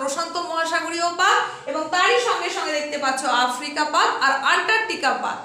প্রশান্ত মহাসাগরীয় পাত এবং তারই সঙ্গে সঙ্গে দেখতে পাচ্ছ আফ্রিকা পাত আর আন্টার্কটিকা পাত।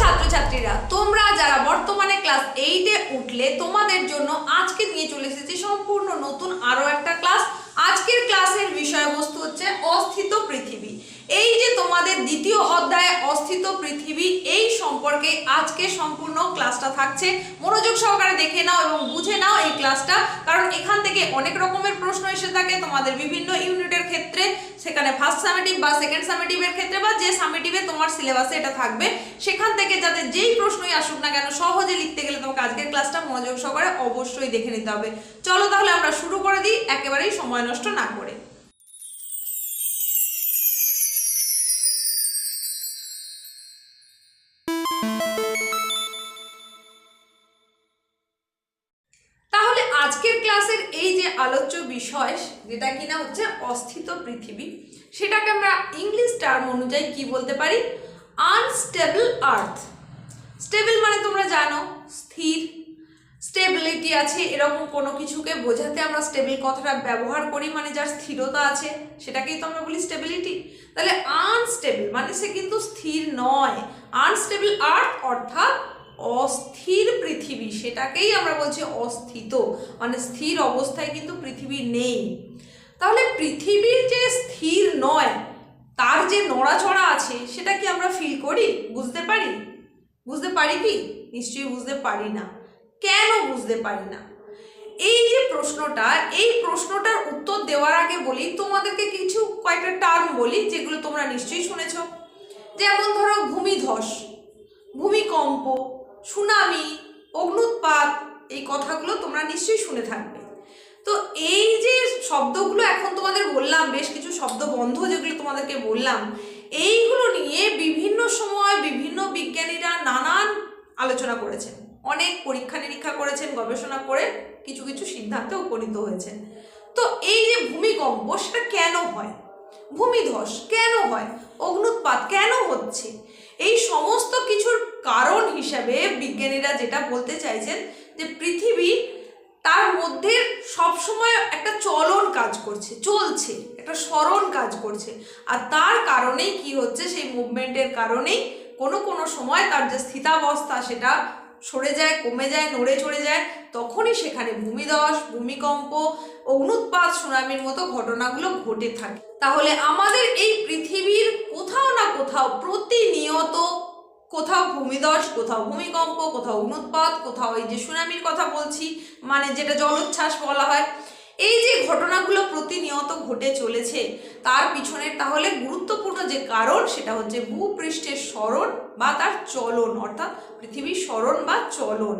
ছাত্রছাত্রীরা, তোমরা যারা বর্তমানে ক্লাস এইটে উঠলে, তোমাদের জন্য আজকে নিয়ে চলে এসেছি সম্পূর্ণ নতুন আরও একটা ক্লাস। আজকের ক্লাসের বিষয়বস্তু হচ্ছে অস্থিত পৃথিবী। এই যে তোমাদের দ্বিতীয় অধ্যায়ে অস্থিত পৃথিবী, এই সম্পর্কে আজকে সম্পূর্ণ ক্লাসটা থাকছে। মনোযোগ সহকারে দেখে নাও এবং বুঝে নাও এই ক্লাসটা, কারণ এখান থেকে অনেক রকমের প্রশ্ন এসে থাকে তোমাদের বিভিন্ন ইউনিটের ক্ষেত্রে, সেখানে ফার্স্ট সামেটিভ বা সেকেন্ড সামেটিভের ক্ষেত্রে বা যে সামেটিভে তোমার সিলেবাসে এটা থাকবে। সেখান থেকে যাতে যেই প্রশ্নই আসুক না কেন, সহজে লিখতে গেলে তোমাকে আজকের ক্লাসটা মনোযোগ সহকারে অবশ্যই দেখে নিতে হবে। চলো তাহলে আমরা শুরু করে দিই, একেবারেই সময় নষ্ট না করে। আলোচ্য বিষয়, যেটা কিনা হচ্ছে অস্থিত পৃথিবী। সেটাকে আমরা ইংলিশ টার্ম অনুযায়ী কি বলতে পারি? আনস্টেবল আর্থ স্টেবল মানে তোমরা জানো, স্থির। স্টেবিলিটি আছে, এরকম কোনো কিছুকে বোঝাতে আমরা স্টেবল কথাটা ব্যবহার করি মানে যার স্থিরতা আছে, সেটাকেই তো আমরা বলি স্টেবিলিটি তাহলে আনস্টেবল মানে সে কিন্তু স্থির নয়। আনস্টেবল আর্থ অর্থাৎ অস্থির পৃথিবী, সেটাকেই আমরা বলছি অস্থিত। মানে স্থির অবস্থায় কিন্তু পৃথিবী নেই। তাহলে পৃথিবীর যে স্থির নয়, তার যে নড়াচড়া আছে, সেটা কি আমরা ফিল করি? বুঝতে পারি? বুঝতে পারি কি? নিশ্চয়ই বুঝতে পারি না। কেন বুঝতে পারি না? এই যে প্রশ্নটা, এই প্রশ্নটার উত্তর দেওয়ার আগে বলি, তোমাদেরকে কিছু কয়েকটা টার্ম বলি, যেগুলো তোমরা নিশ্চয়ই শুনেছ। যেমন ধরো, ভূমিধস, ভূমিকম্প সুনামি, অগ্নুৎপাত, এই কথাগুলো তোমরা নিশ্চয়ই শুনে থাকবে। তো এই যে শব্দগুলো এখন তোমাদের বললাম, বেশ কিছু শব্দ বন্ধ যেগুলো তোমাদেরকে বললাম, এইগুলো নিয়ে বিভিন্ন সময় বিভিন্ন বিজ্ঞানীরা নানান আলোচনা করেছেন। অনেক পরীক্ষা নিরীক্ষা করেছেন, গবেষণা করে কিছু কিছু সিদ্ধান্তে উপনীত হয়েছেন। তো এই যে ভূমিকম্প, সেটা কেন হয়? ভূমিধস কেন হয়? অগ্নুৎপাত কেন হচ্ছে? এই সমস্ত কিছুর কারণ হিসাবে বিজ্ঞানীরা যেটা বলতে চাইছেন যে পৃথিবী তার মধ্যে সবসময় একটা চলন কাজ করছে, চলছে, একটা স্মরণ কাজ করছে। আর তার কারণেই কি হচ্ছে, সেই মুভমেন্টের কারণেই কোনো কোনো সময় তার যে স্থিতাবস্থা সেটা সরে যায়, কমে যায়, নড়ে চড়ে যায়, তখনই সেখানে ভূমিধস, ভূমিকম্প অগ্নুৎপাত সুনামির মতো ঘটনাগুলো ঘটে থাকে। তাহলে আমাদের এই পৃথিবীর কোথাও না কোথাও প্রতিনিয়ত কোথাও ভূমিধস, কোথাও ভূমিকম্প, কোথাও অগ্নুৎপাত কোথাও এই যে সুনামির কথা বলছি মানে যেটা জলোচ্ছ্বাস বলা হয় এই যে ঘটনাগুলো প্রতিনিয়ত ঘটে চলেছে, তার পিছনের তাহলে গুরুত্বপূর্ণ যে কারণ সেটা হচ্ছে ভূপৃষ্ঠের স্মরণ বা তার চলন, অর্থাৎ পৃথিবীর স্মরণ বা চলন।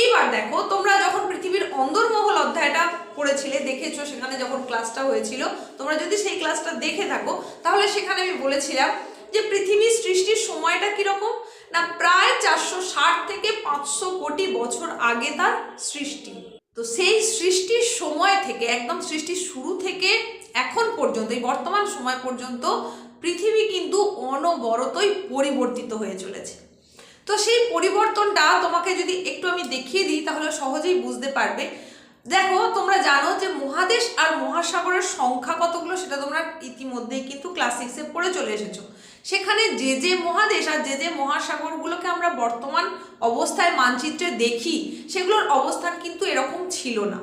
এইবার দেখো, তোমরা যখন পৃথিবীর অন্দরমহল অধ্যায়টা পড়েছিলে, দেখেছ, সেখানে যখন ক্লাসটা হয়েছিল, তোমরা যদি সেই ক্লাসটা দেখে থাকো, তাহলে সেখানে আমি বলেছিলাম যে পৃথিবীর সৃষ্টির সময়টা কীরকম? না, প্রায় চারশো ষাট থেকে পাঁচশো কোটি বছর আগে তার সৃষ্টি। তো সেই সৃষ্টির সময় থেকে, একদম সৃষ্টির শুরু থেকে এখন পর্যন্ত, এই বর্তমান সময় পর্যন্ত পৃথিবী কিন্তু অনবরতই পরিবর্তিত হয়ে চলেছে। তো সেই পরিবর্তনটা তোমাকে যদি একটু আমি দেখিয়ে দিই, তাহলে সহজেই বুঝতে পারবে। দেখো, তোমরা জানো যে মহাদেশ আর মহাসাগরের সংখ্যা কতগুলো, সেটা তোমরা ইতিমধ্যেই কিন্তু ক্লাস সিক্সে পড়ে চলে এসেছ। সেখানে যে যে মহাদেশ আর যে যে মহাসাগরগুলোকে আমরা বর্তমান অবস্থায় মানচিত্রে দেখি, সেগুলোর অবস্থান কিন্তু এরকম ছিল না।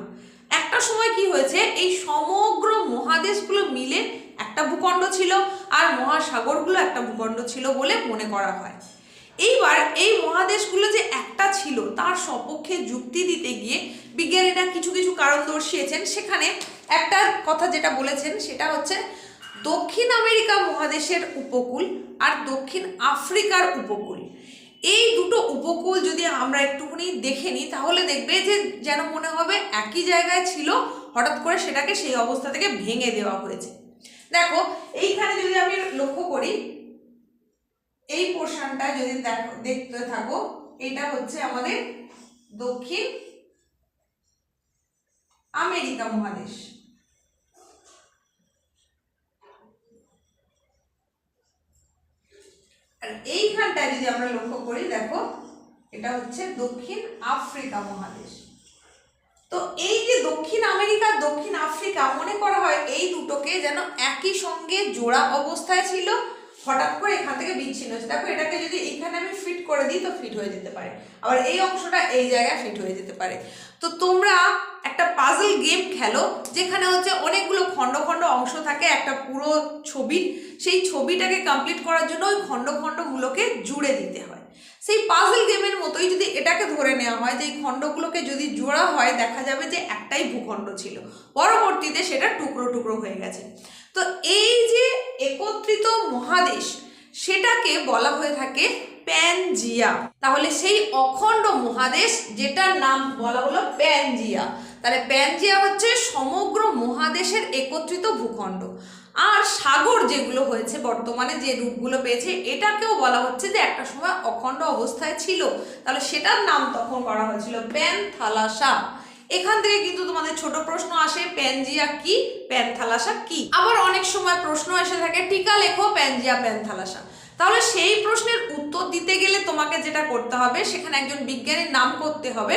একটা সময় কি হয়েছে, এই সমগ্র মহাদেশগুলো মিলে একটা ভূখণ্ড ছিল আর মহাসাগরগুলো একটা ভূখণ্ড ছিল বলে মনে করা হয়। এইবার এই মহাদেশগুলো যে একটা ছিল, তার সপক্ষে যুক্তি দিতে গিয়ে বিজ্ঞানীরা কিছু কিছু কারণ দর্শিয়েছেন সেখানে একটা কথা যেটা বলেছেন, সেটা হচ্ছে দক্ষিণ আমেরিকা মহাদেশের উপকূল আর দক্ষিণ আফ্রিকার উপকূল। এই দুটো উপকূল যদি আমরা একটুখানি দেখে নিই, তাহলে দেখবে যে যেন মনে হবে একই জায়গায় ছিল, হঠাৎ করে সেটাকে সেই অবস্থা থেকে ভেঙে দেওয়া হয়েছে। দেখো, এইখানে যদি আমি লক্ষ্য করি, এই পোর্শনটা যদি দেখো, দেখতে থাকো, এটা হচ্ছে আমাদের দক্ষিণ আমেরিকা মহাদেশ। এইখানটায় যদি আমরা লক্ষ্য করি, দেখো, এটা হচ্ছে দক্ষিণ আফ্রিকা মহাদেশ। তো এই যে দক্ষিণ আমেরিকা, দক্ষিণ আফ্রিকা, মনে করা হয় এই দুটোকে যেন একই সঙ্গে জোড়া অবস্থায় ছিল হঠাৎ করে এখান থেকে বিচ্ছিন্ন হচ্ছে দেখো, এটাকে যদি এখানে আমি ফিট করে দিই তো ফিট হয়ে যেতে পারে। আবার এই অংশটা এই জায়গায় ফিট হয়ে যেতে পারে। তো তোমরা একটা পাজল গেম খেলো, যেখানে হচ্ছে অনেকগুলো খণ্ড খণ্ড অংশ থাকে একটা পুরো ছবির সেই ছবিটাকে কমপ্লিট করার জন্য ওই খণ্ড খণ্ডগুলোকে জুড়ে দিতে হয়। সেই পাজল গেমের মতোই যদি এটাকে ধরে নেওয়া হয়, যে এই খণ্ডগুলোকে যদি জোড়া হয়, দেখা যাবে যে একটাই ভূখণ্ড ছিল। পরবর্তীতে সেটা টুকরো টুকরো হয়ে গেছে। তো এই যে একত্রিত মহাদেশ, সেটাকে বলা হয়ে থাকে প্যানজিয়া। তাহলে সেই অখণ্ড মহাদেশ যেটার নাম বলা হলো প্যানজিয়া। তাহলে প্যানজিয়া হচ্ছে সমগ্র মহাদেশের একত্রিত ভূখণ্ড। আর সাগর যেগুলো হয়েছে বর্তমানে যে রূপগুলো পেয়েছে, এটাকেও বলা হচ্ছে যে একটা সময় অখণ্ড অবস্থায় ছিল। তাহলে সেটার নাম তখন করা হয়েছিল প্যানথালাসা। এখান থেকে কিন্তু তোমাদের ছোট প্রশ্ন আসে, প্যানজিয়া কি, প্যানথালাসা কি? আবার অনেক সময় প্রশ্ন এসে থাকে, টিকা লেখো, প্যানজিয়া, প্যানথালাসা। তাহলে সেই প্রশ্নের উত্তর দিতে গেলে তোমাকে যেটা করতে হবে, সেখানে একজন বিজ্ঞানীর নাম করতে হবে,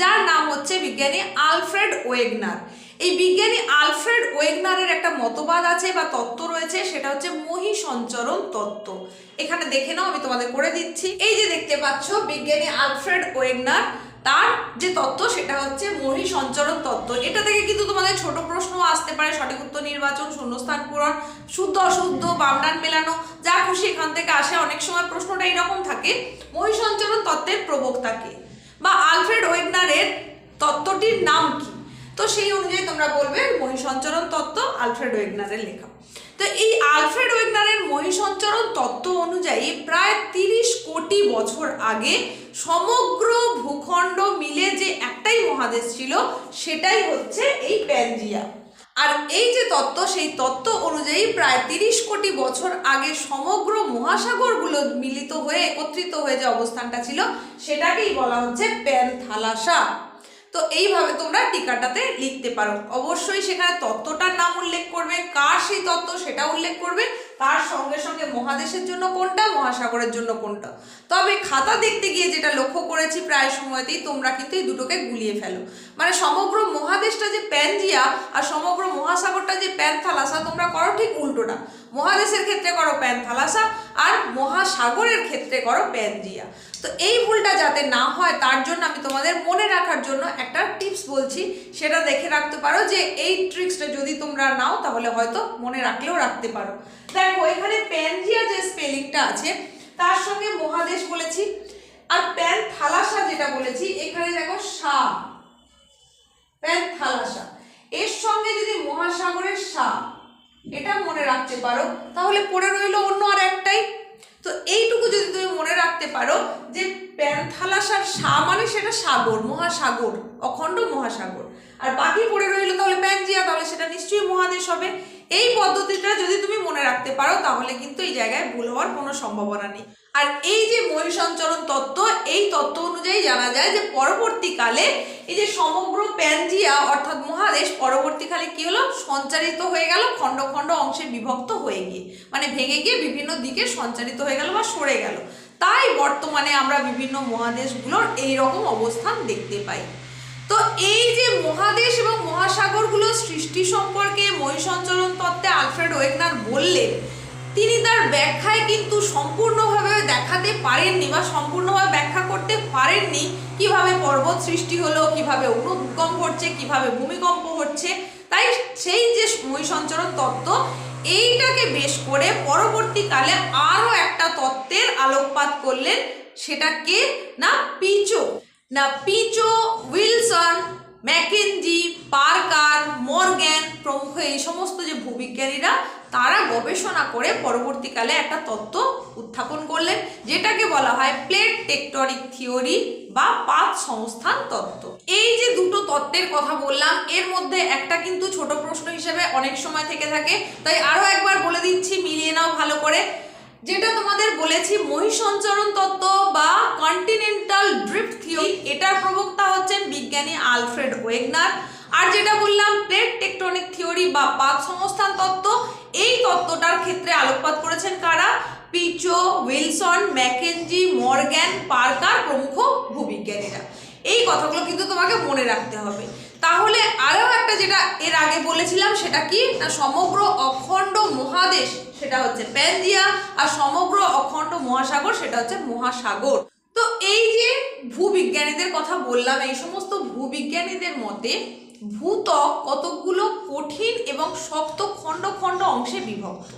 যার নাম হচ্ছে বিজ্ঞানী আলফ্রেড ওয়েগনার। এই বিজ্ঞানী আলফ্রেড ওয়েগনারের একটা মতবাদ আছে বা তত্ত্ব রয়েছে, সেটা হচ্ছে মহি সঞ্চরণ তত্ত্ব। এখানে দেখে নাও, আমি তোমাদের করে দিচ্ছি। এই যে দেখতে পাচ্ছ, বিজ্ঞানী আলফ্রেড ওয়েগনার তার যে তত্ত্ব সেটা হচ্ছে মহি সঞ্চরণ তত্ত্ব। এটা থেকে কিন্তু তোমাদের ছোট প্রশ্ন আসতে পারে, সঠিক উত্তর নির্বাচন, শূন্যস্থান পূরণ, শুদ্ধ, অশুদ্ধ বামডান মেলানো, যা খুশি এখান থেকে আসে, অনেক সময় প্রশ্নটা এরকম থাকে মহি সঞ্চরণ তত্ত্বের প্রবক্তাকে বা আলফ্রেড ওয়েগনারের তত্ত্বটির নাম কি? তো সেই অনুযায়ী তোমরা বলবে মহিষঞ্চরণ তত্ত্ব আলফ্রেড ওয়েগনারের লেখা। তো এই আলফ্রেড ওয়েগনারের মহিষঞ্চরণ তত্ত্ব অনুযায়ী প্রায় তিরিশ কোটি বছর আগে সমগ্র ভূখণ্ড মিলে যে একটাই মহাদেশ ছিল, সেটাই হচ্ছে এই প্যানজিয়া। আর এই যে তত্ত্ব, সেই তত্ত্ব অনুযায়ী প্রায় তিরিশ কোটি বছর আগে সমগ্র মহাসাগরগুলো মিলিত হয়ে একত্রিত হয়ে যে অবস্থানটা ছিল, সেটাকেই বলা হচ্ছে প্যানথালাসা। তো এইভাবে তোমরা টিকাটাতে লিখতে পারো। অবশ্যই সেখানে তত্ত্বটার নাম উল্লেখ করবে, কার সেই তত্ত্ব সেটা উল্লেখ করবে, তার সঙ্গে সঙ্গে মহাদেশের জন্য কোনটা, মহাসাগরের জন্য কোনটা। তবে খাতা দেখতে গিয়ে যেটা লক্ষ্য করেছি প্রায় সময়তেই, তোমরা কিন্তু এই দুটোকে গুলিয়ে ফেলো। মানে সমগ্র মহাদেশটা যে প্যানজিয়া আর সমগ্র মহাসাগরটা যে প্যানথালাসা তোমরা করো ঠিক উল্টোটা। মহাদেশের ক্ষেত্রে করো প্যানথালাসা আর মহাসাগরের ক্ষেত্রে করো প্যানজিয়া। তো এই ভুলটা যাতে না হয়, তার জন্য আমি তোমাদের মনে রাখার জন্য একটা টিপস বলছি। সেটা দেখে রাখতে পারো যে এই ট্রিক্সটা যদি তোমরা নাও, তাহলে হয়তো মনে রাখলেও রাখতে পারো। দেখো, এখানে প্যানজিয়া যে স্পেলিংটা আছে, তার সঙ্গে মহাদেশ বলেছি আর প্যান থালাসা যেটা বলেছি, এখানে দেখো সা। প্যান থালাসা এর সঙ্গে যদি মহাসাগরের সা এটা মনে রাখতে পারো। তাহলে পড়ে রইল অন্য আর একটাই। তো এইটুকু যদি তুমি মনে রাখতে পারো যে প্যান্থালাসার সা মানে সেটা সাগর, মহাসাগর, অখণ্ড মহাসাগর। আর বাকি পড়ে রইল তাহলে প্যানজিয়া, তাহলে সেটা নিশ্চয়ই মহাদেশ হবে। এই পদ্ধতিটা যদি তুমি মনে রাখতে পারো তাহলে কিন্তু এই জায়গায় ভুল হওয়ার কোনো সম্ভাবনা নেই। আর এই যে মহিষঞ্চরণ তত্ত্ব, এই তত্ত্ব অনুযায়ী জানা যায় যে পরবর্তীকালে এই যে সমগ্র প্যানজিয়া অর্থাৎ মহাদেশ পরবর্তীকালে কী হলো? সঞ্চারিত হয়ে গেল, খণ্ড খণ্ড অংশে বিভক্ত হয়ে গিয়ে মানে ভেঙে গিয়ে বিভিন্ন দিকে সঞ্চারিত হয়ে গেল বা সরে গেল। তাই বর্তমানে আমরা বিভিন্ন মহাদেশগুলোর এই রকম অবস্থান দেখতে পাই। তো এই যে মহাদেশ এবং মহাসাগরগুলোর সৃষ্টি সম্পর্কে মহিষঞ্চরণ তত্ত্বে আলফ্রেড ওয়েগনার বললেন তিনি তার ব্যাখ্যায় কিন্তু সম্পূর্ণভাবে দেখাতে পারেননি বা সম্পূর্ণভাবে ব্যাখ্যা করতে পারেননি কীভাবে পর্বত সৃষ্টি হলো, কীভাবে অনুদ্গম ঘটছে কীভাবে ভূমিকম্প হচ্ছে। তাই সেই যে মহিষঞ্চরণ তত্ত্ব, এইটাকে বেশ করে পরবর্তীকালে আরও একটা তত্ত্বের আলোকপাত করলেন সেটা কে না পিচো। না, Pichon, Wilson, McKenzie, Parker, Morgan প্রমুখ এই সমস্ত যে ভূবিজ্ঞানীরা তারা গবেষণা করে পরবর্তীকালে একটা তত্ত্ব উত্থাপন করলেন, যেটাকে বলা হয় প্লেট টেকটনিক থিওরি বা পাত সংস্থান তত্ত্ব। এই যে দুটো তত্ত্বের কথা বললাম, এর মধ্যে একটা কিন্তু ছোট প্রশ্ন হিসেবে অনেক সময় থেকে থাকে, তাই আরও একবার বলে দিচ্ছি, মিলিয়ে নাও ভালো করে। যেটা তোমাদের বলেছি মহিষঞ্চরণ তত্ত্ব বা কন্টিনেন্টাল ড্রিফট থিওরি এটার প্রবক্তা হচ্ছেন বিজ্ঞানী আলফ্রেড ওয়েগনার। আর যেটা বললাম, প্লেট টেকটনিক থিওরি বা পাত সংস্থান তত্ত্ব এই তত্ত্বটার ক্ষেত্রে আলোকপাত করেছেন কারা? Pichon, Wilson, McKenzie, Morgan, Parker প্রমুখ ভূবিজ্ঞানীরা। এই কথাগুলো কিন্তু তোমাকে মনে রাখতে হবে। তাহলে আরও একটা যেটা এর আগে বলেছিলাম, সেটা কি? না, সমগ্র অখণ্ড মহাদেশ, সেটা হচ্ছে প্যানজিয়া, আর সমগ্র অখণ্ড মহাসাগর, সেটা হচ্ছে মহাসাগর। তো এই যে ভূবিজ্ঞানীদের কথা বললাম, এই সমস্ত ভূবিজ্ঞানীদের মতে ভূত্বক কতগুলো কঠিন এবং শক্ত খণ্ড খণ্ড অংশে বিভক্ত।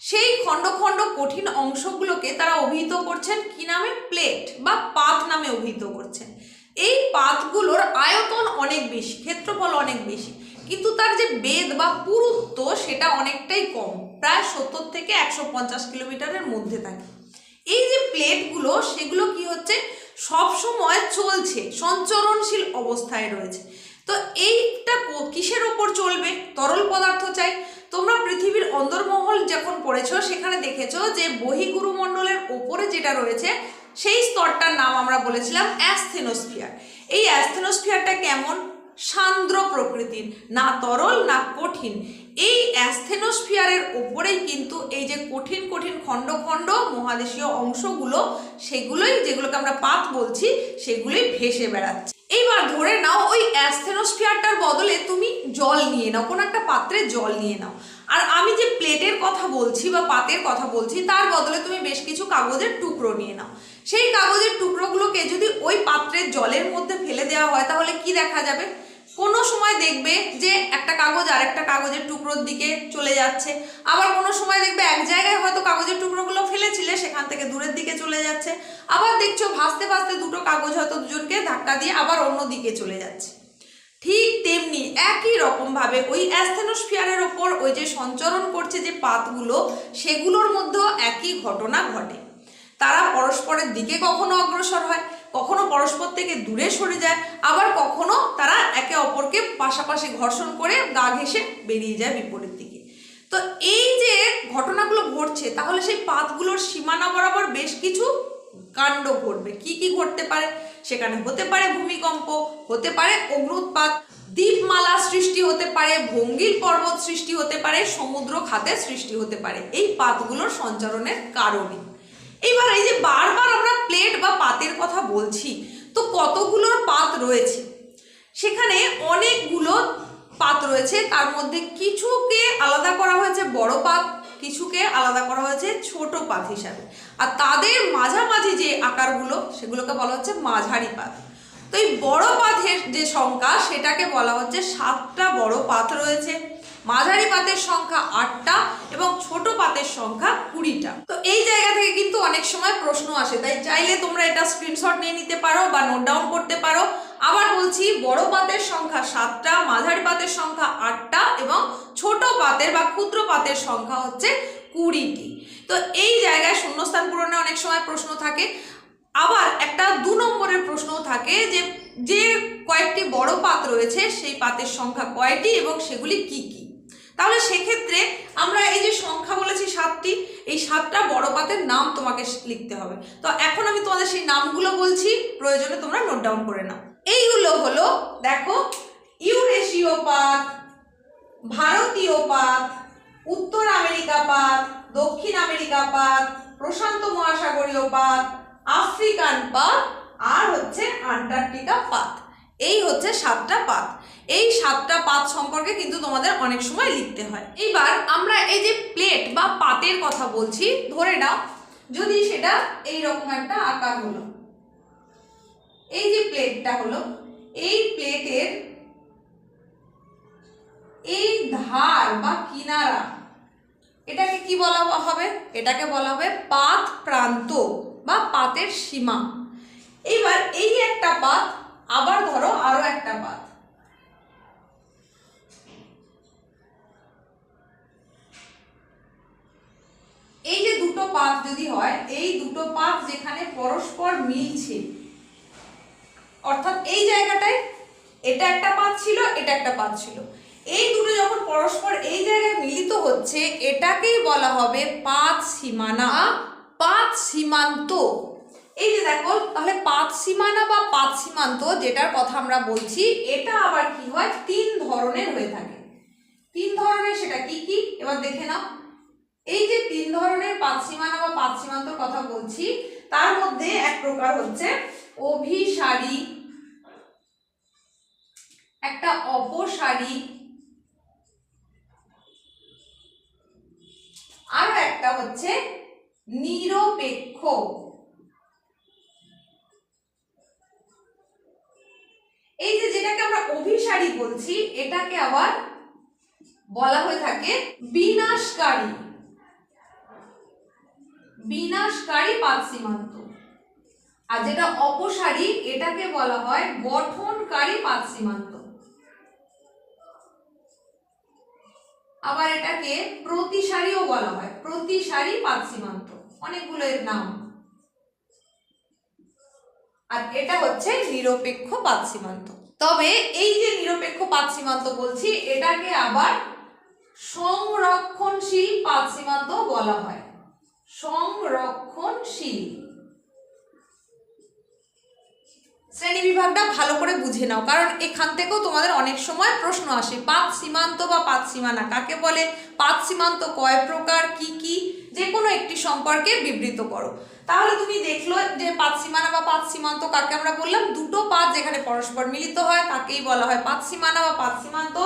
সেই খণ্ড খণ্ড কঠিন অংশগুলোকে তারা অভিহিত করছেন কি নামে? প্লেট বা পাত নামে অভিহিত করছেন। এই পাতগুলোর আয়তন অনেক বেশি, ক্ষেত্রফল অনেক বেশি। কিন্তু তার যে বেদ বা পুরুত্ব সেটা অনেকটাই কম, প্রায় সত্তর থেকে একশো পঞ্চাশ কিলোমিটারের মধ্যে থাকে। এই যে প্লেটগুলো, সেগুলো কি হচ্ছে? সব সময় চলছে, সঞ্চরণশীল অবস্থায় রয়েছে। তো এইটা কিসের ওপর চলবে? তরল পদার্থ চাই। তোমরা পৃথিবীর অন্দরমহল যখন পড়েছো, সেখানে দেখেছ যে বহিগুরুমণ্ডলের ওপরে যেটা রয়েছে, সেই স্তরটার নাম আমরা বলেছিলাম অ্যাস্থেনোস্ফিয়ার। এই অ্যাস্থেনোস্ফিয়ারটা কেমন? সান্দ্র প্রকৃতির, না তরল, না কঠিন। এই অ্যাস্থেনোস্ফিয়ারের ওপরেই কিন্তু এই যে কঠিন কঠিন খণ্ড খণ্ড, মহাদেশীয় অংশগুলো, সেগুলোই যেগুলোকে আমরা পাত বলছি, সেগুলোই ভেসে বেড়াচ্ছে। এইবার ধরে নাও ওই অ্যাস্থেনোস্ফিয়ারটার বদলে তুমি জল নিয়ে নাও, কোনো একটা পাত্রে জল নিয়ে নাও। আর আমি যে প্লেটের কথা বলছি বা পাতের কথা বলছি, তার বদলে তুমি বেশ কিছু কাগজের টুকরো নিয়ে নাও। সেই কাগজের টুকরোগুলোকে যদি ওই পাত্রের জলের মধ্যে ফেলে দেওয়া হয়, তাহলে কি দেখা যাবে? কোনো সময় দেখবে যে একটা কাগজ আর একটা কাগজের টুকরোর দিকে চলে যাচ্ছে। আবার কোনো সময় দেখবে এক জায়গায় হয়তো কাগজের টুকরোগুলো ফেলেছিলে, সেখান থেকে দূরের দিকে চলে যাচ্ছে। আবার দেখছ ভাসতে ভাসতে দুটো কাগজ হয়তো দুজনকে ধাক্কা দিয়ে আবার অন্য দিকে চলে যাচ্ছে। ঠিক তেমনি একই রকমভাবে ওই অ্যাস্থেনোস্ফিয়ারের ওপর ওই যে সঞ্চরণ করছে যে পাতগুলো, সেগুলোর মধ্যেও একই ঘটনা ঘটে। তারা পরস্পরের দিকে কখনো অগ্রসর হয় কখনো পরস্পর থেকে দূরে সরে যায়, আবার কখনো তারা একে অপরকে পাশাপাশি ঘর্ষণ করে গা ঘেসে বেরিয়ে যায় বিপরীত দিকে। তো এই যে ঘটনাগুলো ঘটছে, তাহলে সেই পাতগুলোর সীমানা বরাবর বেশ কিছু কাণ্ড ঘটবে। কি কি ঘটতে পারে? সেখানে হতে পারে ভূমিকম্প, হতে পারে অগ্নুৎপাত, দ্বীপমালা সৃষ্টি হতে পারে ভঙ্গির পর্বত সৃষ্টি হতে পারে, সমুদ্র খাতের সৃষ্টি হতে পারে। এই পাতগুলোর সঞ্চারণের কারণে এইবার এই যে বারবার আমরা প্লেট বা পাতের কথা বলছি, তো কতগুলোর পাত রয়েছে? সেখানে অনেকগুলো পাত রয়েছে, তার মধ্যে কিছুকে আলাদা করা হয়েছে বড় পাত, কিছুকে আলাদা করা হয়েছে ছোট পাত হিসাবে। আর তাদের মাঝামাঝি যে আকারগুলো, সেগুলোকে বলা হচ্ছে মাঝারি পাত। তো এই বড় পাতের যে সংখ্যা, সেটাকে বলা হচ্ছে সাতটা বড় পাত রয়েছে। মাঝারি পাতের সংখ্যা আটটা এবং ছোট পাতের সংখ্যা কুড়িটা। তো এই জায়গা থেকে কিন্তু অনেক সময় প্রশ্ন আসে, তাই চাইলে তোমরা এটা স্ক্রিনশট নিয়ে নিতে পারো বা নোট ডাউন করতে পারো। আবার বলছি, বড় পাতের সংখ্যা সাতটা, মাঝারি পাতের সংখ্যা আটটা এবং ছোট পাতের বা ক্ষুদ্র পাতের সংখ্যা হচ্ছে কুড়িটি। তো এই জায়গায় শূন্যস্থান পূরণে অনেক সময় প্রশ্ন থাকে। আবার একটা দু নম্বরের প্রশ্নও থাকে যে যে কয়েকটি বড় পাত রয়েছে, সেই পাতের সংখ্যা কয়টি এবং সেগুলি কি কি? তাহলে সেক্ষেত্রে আমরা এই যে সংখ্যা বলেছি সাতটি, এই সাতটা বড় পাতের নাম তোমাকে লিখতে হবে। তো এখন আমি তোমাদের সেই নামগুলো বলছি, প্রয়োজনে তোমরা নোট ডাউন করে নাও। এইগুলো হলো, দেখো, ইউরেশীয় পাত, ভারতীয় পাত, উত্তর আমেরিকা পাত, দক্ষিণ আমেরিকা পাত, প্রশান্ত মহাসাগরীয় পাত, আফ্রিকান পাত, আর হচ্ছে আন্টার্কটিকা পাত। এই হচ্ছে সাতটা পাত। এই সাতটা পাত সম্পর্কে কিন্তু তোমাদের অনেক সময় লিখতে হয়। এইবার আমরা এই যে প্লেট বা পাতের কথা বলছি, ধরে নাও, যদি সেটা এই রকম একটা আকার হলো, এই যে প্লেটটা হলো, এই প্লেটের এই ধার বা কিনারা, এটাকে কি বলা হবে? এটাকে বলা হবে পাত প্রান্ত বা পাতের সীমা। এইবার এই একটা পাত, আবার ধরো আরও একটা পাত। দুটো পাত যদি হয়, এই দুটো পাত যেখানে পরস্পর মিলছে, অর্থাৎ এই জায়গাটায় এটা একটা পাত ছিল, এটা একটা পাত ছিল। এই দুটো যখন পরস্পর এই জায়গায় মিলিত হচ্ছে, এটাকেই বলা হবে পাত সীমানা পাত সীমান্ত। এই যে দেখো, তাহলে পাঁচ সীমানা বা পাঁচ সীমান্ত, যেটার কথা আমরা বলছি, এটা আবার কি হয়? তিন ধরনের হয়ে থাকে। তিন ধরনের সেটা কি কি? এবার দেখে নাও। এই যে তিন ধরনের পাঁচ সীমানা বা পাঁচ সীমান্তর কথা বলছি, তার মধ্যে এক প্রকার হচ্ছে অভিসারী, একটা অপসারী, আর একটা হচ্ছে নিরপেক্ষ। এই যে যেটাকে আমরা অভিসারী বলছি, এটাকে আবার বলা হয়ে থাকে বিনাশকারী। বিনাশকারী পাত সীমান্ত। আর যেটা অপসারী, এটাকে বলা হয় গঠনকারী পাত সীমান্ত। আবার এটাকে প্রতিসারীও বলা হয়, প্রতিসারী পাত সীমান্ত। অনেকগুলো এর নাম। আর এটা হচ্ছে নিরপেক্ষ পাত সীমান্ত। তবে এই যে নিরপেক্ষ পাত সীমান্ত বলছি, এটাকে আবার সংরক্ষণশীল পাত সীমান্ত বলা হয়। সংরক্ষণশীল। শ্রেণি বিভাগটা ভালো করে বুঝে নাও, কারণ এখান থেকেও তোমাদের অনেক সময় প্রশ্ন আসে পাঁচ সীমান্ত বা পাঁচ সীমানা, কাকে বলে? পাঁচ সীমান্ত কয় প্রকার, কি কি? যে কোনো একটি সম্পর্কে বিবৃত করো। তাহলে তুমি দেখল যে পাঁচ সীমানা বা পাঁচ সীমান্ত কাকে আমরা বললাম? দুটো পাত যেখানে পরস্পর মিলিত হয়, তাকেই বলা হয় পাঁচ সীমানা বা পাঁচ সীমান্ত।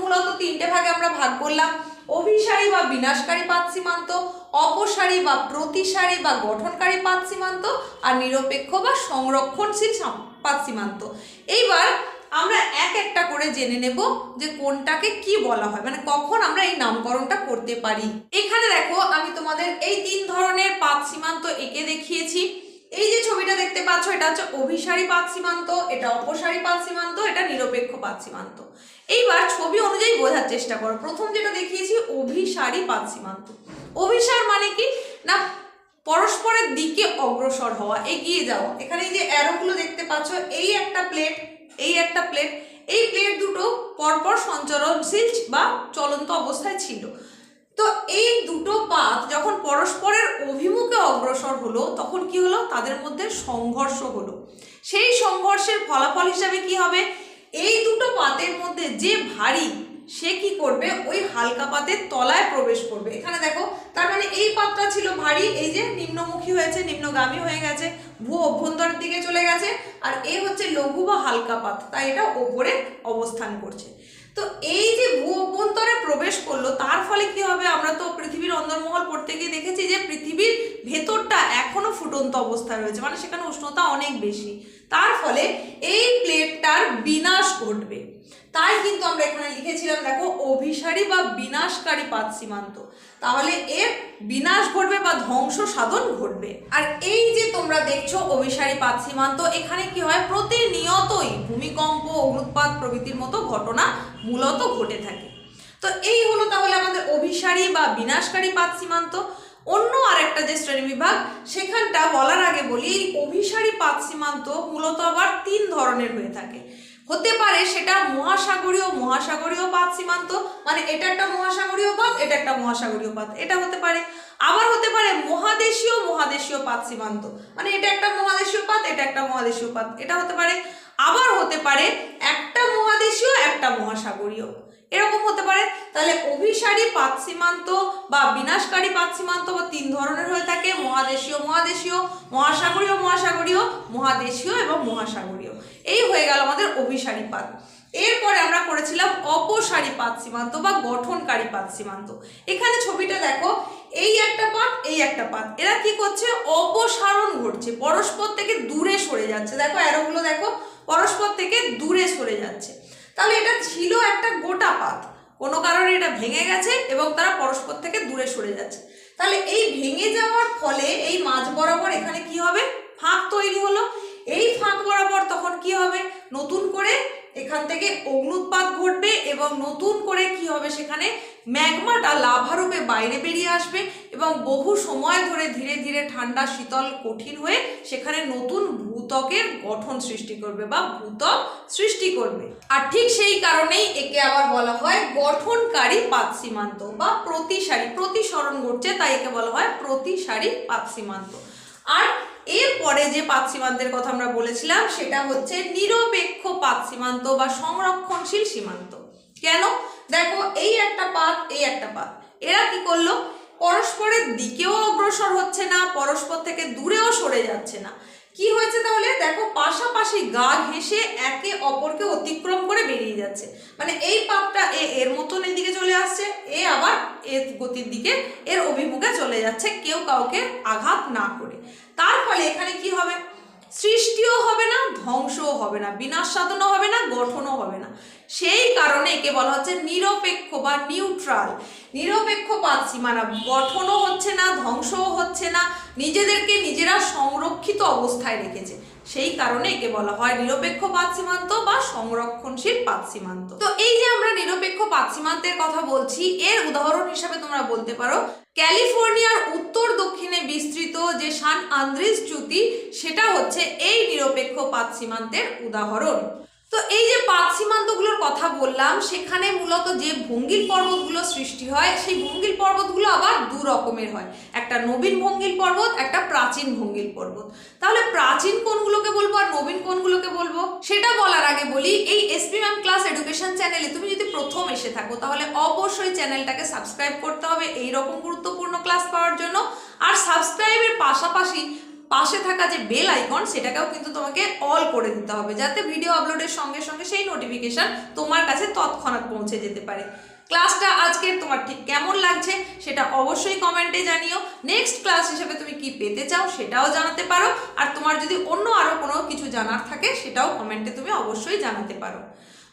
মূলত তিনটে ভাগে আমরা ভাগ করলাম। অভিসারী বা বিনাশকারী পাত সীমান্ত অপসারী বা প্রতিসারী বা গঠনকারী পাত সীমান্ত আর নিরপেক্ষ বা সংরক্ষণশীল সাম- পাত সীমান্ত এইবার আমরা এক একটা করে জেনে নেব যে কোনটাকে কি বলা হয় মানে কখন আমরা এই নামকরণটা করতে পারি। এখানে দেখো, আমি তোমাদের এই তিন ধরনের পাত সীমান্ত এঁকে দেখিয়েছি। এই যে ছবিটা দেখতে পাচ্ছ, এটা হচ্ছে অভিসারী পাত সীমান্ত, এটা অপসারী পাত সীমান্ত, এটা নিরপেক্ষ পাত সীমান্ত। এইবার ছবি অনুযায়ী বোঝার চেষ্টা করো। প্রথম যেটা দেখিয়েছি, অভিসারী পাত সীমান্ত। অভিসার মানে কি? না, পরস্পরের দিকে অগ্রসর হওয়া, এগিয়ে যাওয়া। এখানে এই যে অ্যারোগুলো দেখতে পাচ্ছ, এই একটা প্লেট এই একটা প্লেট এই প্লেট দুটো পরপর সঞ্চরণশীল বা চলন্ত অবস্থায় ছিল। তো এই দুটো পাত যখন পরস্পরের অভিমুখে অগ্রসর হলো, তখন কি হলো? তাদের মধ্যে সংঘর্ষ হলো। সেই সংঘর্ষের ফলাফল হিসাবে কি হবে? এই দুটো পাতের মধ্যে যে ভারী, সে কি করবে? ওই হালকা পাতের তলায় প্রবেশ করবে। এখানে দেখো, তার মানে এই পাতটা ছিল ভারী, এই যে নিম্নমুখী হয়েছে, নিম্নগামী হয়ে গেছে, ভূ অভ্যন্তরের দিকে চলে গেছে, আর এ হচ্ছে লঘু বা হালকা পাত, তাই এটা ওপরে অবস্থান করছে। তো এই যে ভূ অভ্যন্তরে প্রবেশ করল, তার ফলে কি হবে? আমরা তো পৃথিবীর অন্দরমহল পড়তে গিয়ে দেখেছি যে এখনও ফুটন্ত অবস্থায় রয়েছে মানে সেখানে উষ্ণতা অনেক বেশি। তার ফলে এই প্লেটটার বিনাশ ঘটবে। তাই কিন্তু আমরা এখানে লিখেছিলাম, দেখো, অভিসারী বা বিনাশকারী পাত সীমান্ত। তাহলে এর বিনাশ ঘটবে বা ধ্বংস সাধন ঘটবে। আর এই যে তোমরা দেখছ অভিসারী পাত সীমান্ত, এখানে কি হয়? প্রতিনিয়তই ভূমিকম্প অগ্নুৎপাত প্রভৃতির মতো ঘটনা মূলত ঘটে থাকে। তো এই হলো তাহলে আমাদের অভিসারী বা বিনাশকারী পাত সীমান্ত। অন্য আরেকটা যে শ্রেণি বিভাগ, সেখানটা বলার আগে বলি, এই অভিসারী পাত সীমান্ত মূলত আবার তিন ধরনের হয়ে থাকে। হতে পারে সেটা মহাসাগরীয় মহাসাগরীয় পাত সীমান্ত মানে এটা একটা মহাসাগরীয় পাত, এটা একটা মহাসাগরীয় পাত, এটা হতে পারে। আবার হতে পারে মহাদেশীয় মহাদেশীয় পাত সীমান্ত মানে এটা একটা মহাদেশীয় পাত, এটা একটা মহাদেশীয় পাত, এটা হতে পারে। আবার হতে পারে একটা মহাদেশীয়, একটা মহাসাগরীয়। এরকম হতে পারে। তাহলে অভিসারী পাত সীমান্ত বা বিনাশকারী পাত সীমান্ত বা তিন ধরনের হয়ে থাকে। মহাদেশীয় মহাদেশীয়, মহাসাগরীয় মহাসাগরীয়, মহাদেশীয় এবং মহাসাগরীয়। এই হয়ে গেল আমাদের অভিসারী পাত এরপরে আমরা করেছিলাম অপসারী পাত সীমান্ত বা গঠনকারী পাত সীমান্ত এখানে ছবিটা দেখো। এই একটা পাত এই একটা পাত এরা কি করছে? অপসারণ ঘটছে। পরস্পর থেকে দূরে সরে যাচ্ছে। দেখো অ্যারোগুলো দেখো। পরস্পর থেকে দূরে সরে যাচ্ছে। তাহলে এটা ছিল একটা গোটা পাত কোনো কারণে এটা ভেঙে গেছে এবং তারা পরস্পর থেকে দূরে সরে যাচ্ছে। তাহলে এই ভেঙে যাওয়ার ফলে এই মাঝ বরাবর এখানে কি হবে? ফাঁক তৈরি হলো। এই ফাঁক বরাবর তখন কি হবে? নতুন করে এখান থেকে অগ্নুৎপাত ঘটবে এবং নতুন করে কি হবে সেখানে ম্যাগমাটা লাভারূপে বাইরে বেরিয়ে আসবে এবং বহু সময় ধরে ধীরে ধীরে ঠান্ডা, শীতল, কঠিন হয়ে সেখানে নতুন ভূত্বকের গঠন সৃষ্টি করবে বা ভূত্বক সৃষ্টি করবে। আর ঠিক সেই কারণেই একে আবার বলা হয় গঠনকারী পাত সীমান্ত বা প্রতিসারী, প্রতিসরণ ঘটছে তাই একে বলা হয় প্রতিসারী পাত সীমান্ত আর এরপরে যে পাত সীমান্তের কথা আমরা বলেছিলাম সেটা হচ্ছে নিরপেক্ষ পাত সীমান্ত বা সংরক্ষণশীল সীমান্ত। কেন? দেখো, এই একটা পাত, এই একটা পাত। এরা কি করল? পরস্পরের দিকেও অগ্রসর হচ্ছে না, পরস্পর থেকে দূরেও সরে যাচ্ছে না। কি হয়েছে তাহলে? দেখো, পাশাপাশি গা ঘেঁষে একে অপরকে অতিক্রম করে বেরিয়ে যাচ্ছে। মানে এই পাপটা এ এর মতন এদিকে চলে আসছে, এ আবার এর গতির দিকে, এর অভিমুখে চলে যাচ্ছে কেউ কাউকে আঘাত না করে। তার ফলে এখানে কি হবে? সৃষ্টিও হবে না, ধ্বংসও হবে না, বিনাশ সাধনও হবে না, গঠনও হবে না। সেই কারণে একে বলা হচ্ছে নিরপেক্ষ বা নিউট্রাল। নিরপেক্ষ পাচ্ছি মানে গঠনও হচ্ছে না, ধ্বংসও হচ্ছে না, নিজেদেরকে নিজেরা সংরক্ষিত অবস্থায় রেখেছে। সেই কারণে একে বলা হয় নিরপেক্ষ পাত সীমান্ত বা সংরক্ষণশীল পাত সীমান্ত। তো এই যে আমরা নিরপেক্ষ পাত সীমান্তের কথা বলছি, এর উদাহরণ হিসাবে তোমরা বলতে পারো, ক্যালিফোর্নিয়ার উত্তর দক্ষিণে বিস্তৃত যে সান আন্দ্রিস চ্যুতি, সেটা হচ্ছে এই নিরপেক্ষ পাত সীমান্তের উদাহরণ। তো এই যে পাত সীমান্তগুলোর কথা বললাম, সেখানে মূলত যে ভঙ্গিল পর্বতগুলো সৃষ্টি হয়, সেই ভঙ্গিল পর্বতগুলো আবার দু রকমের হয়। একটা নবীন ভঙ্গিল পর্বত, একটা প্রাচীন ভঙ্গিল পর্বত। তাহলে প্রাচীন কোনগুলোকে বলব আর নবীন কোনগুলোকে বলব? সেটা বলার আগে বলি, এই এসপি ম্যাম ক্লাস এডুকেশন চ্যানেলে তুমি যদি প্রথম এসে থাকো, তাহলে অবশ্যই চ্যানেলটাকে সাবস্ক্রাইব করতে হবে এই রকম গুরুত্বপূর্ণ ক্লাস পাওয়ার জন্য। আর সাবস্ক্রাইবের পাশাপাশি পাশে থাকা যে বেল আইকন সেটাকেও কিন্তু তোমাকে অল করে দিতে হবে, যাতে ভিডিও আপলোডের সঙ্গে সঙ্গে সেই নোটিফিকেশন তোমার কাছে তৎক্ষণাৎ পৌঁছে যেতে পারে। ক্লাসটা আজকে তোমার ঠিক কেমন লাগছে সেটা অবশ্যই কমেন্টে জানিও। নেক্সট ক্লাস হিসেবে তুমি কি পেতে চাও সেটাও জানাতে পারো। আর তোমার যদি অন্য আরও কোনো কিছু জানার থাকে সেটাও কমেন্টে তুমি অবশ্যই জানাতে পারো।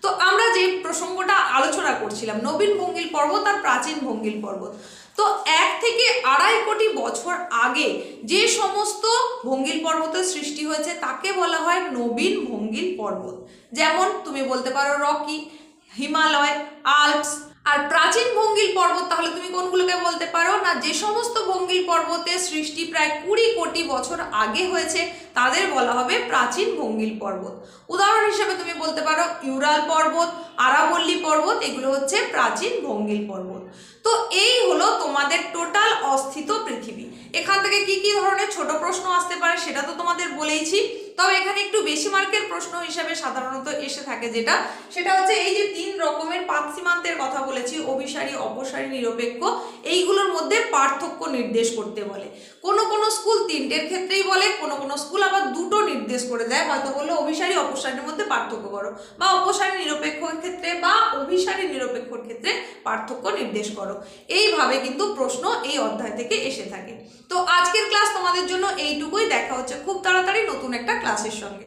তো আমরা যে প্রসঙ্গটা আলোচনা করছিলাম, নবীন ভঙ্গিল পর্বত আর প্রাচীন ভঙ্গিল পর্বত তো এক থেকে আড়াই কোটি বছর আগে যে সমস্ত ভঙ্গিল পর্বতের সৃষ্টি হয়েছে, তাকে বলা হয় নবীন ভঙ্গিল পর্বত। যেমন তুমি বলতে পারো রকি, হিমালয়, আল্পস, আর প্রাচীন ভঙ্গিল পর্বত, তাহলে তুমি কোনগুলোকে বলতে পারো? না, যে সমস্ত ভঙ্গিল পর্বতের সৃষ্টি প্রায় কুড়ি কোটি বছর আগে হয়েছে, তাদের বলা হবে প্রাচীন ভঙ্গিল পর্বত। উদাহরণ হিসেবে তুমি বলতে পারো ইউরাল পর্বত, আরাবল্লী পর্বত, এগুলো হচ্ছে প্রাচীন ভঙ্গিল পর্বত। তো এই হলো তোমাদের টোটাল অস্থিত পৃথিবী। এখান থেকে কি কি ধরনের ছোট প্রশ্ন আসতে পারে সেটা তো তোমাদের বলেইছি। তবে এখানে একটু বেশি মার্কের প্রশ্ন হিসাবে সাধারণত এসে থাকে যেটা, সেটা হচ্ছে এই যে তিন রকমের পাত সীমান্তের কথা বলেছি, অভিসারী, অপসারী, নিরপেক্ষ, এইগুলোর মধ্যে পার্থক্য নির্দেশ করতে বলে। কোনো কোনো স্কুল তিনটের ক্ষেত্রেই বলে, কোনো কোনো স্কুল আবার দুটো নির্দেশ করে দেয়, হয়তো বলল অভিসারী, অপসারীর মধ্যে পার্থক্য করো, বা অপসারী নিরপেক্ষর ক্ষেত্রে বা অভিসারী নিরপেক্ষর ক্ষেত্রে পার্থক্য নির্দেশ করো। এইভাবে কিন্তু প্রশ্ন এই অধ্যায় থেকে এসে থাকে। তো আজকের ক্লাস তোমাদের জন্য এইটুকুই। দেখা হচ্ছে খুব তাড়াতাড়ি নতুন একটা ক্লাসের সঙ্গে।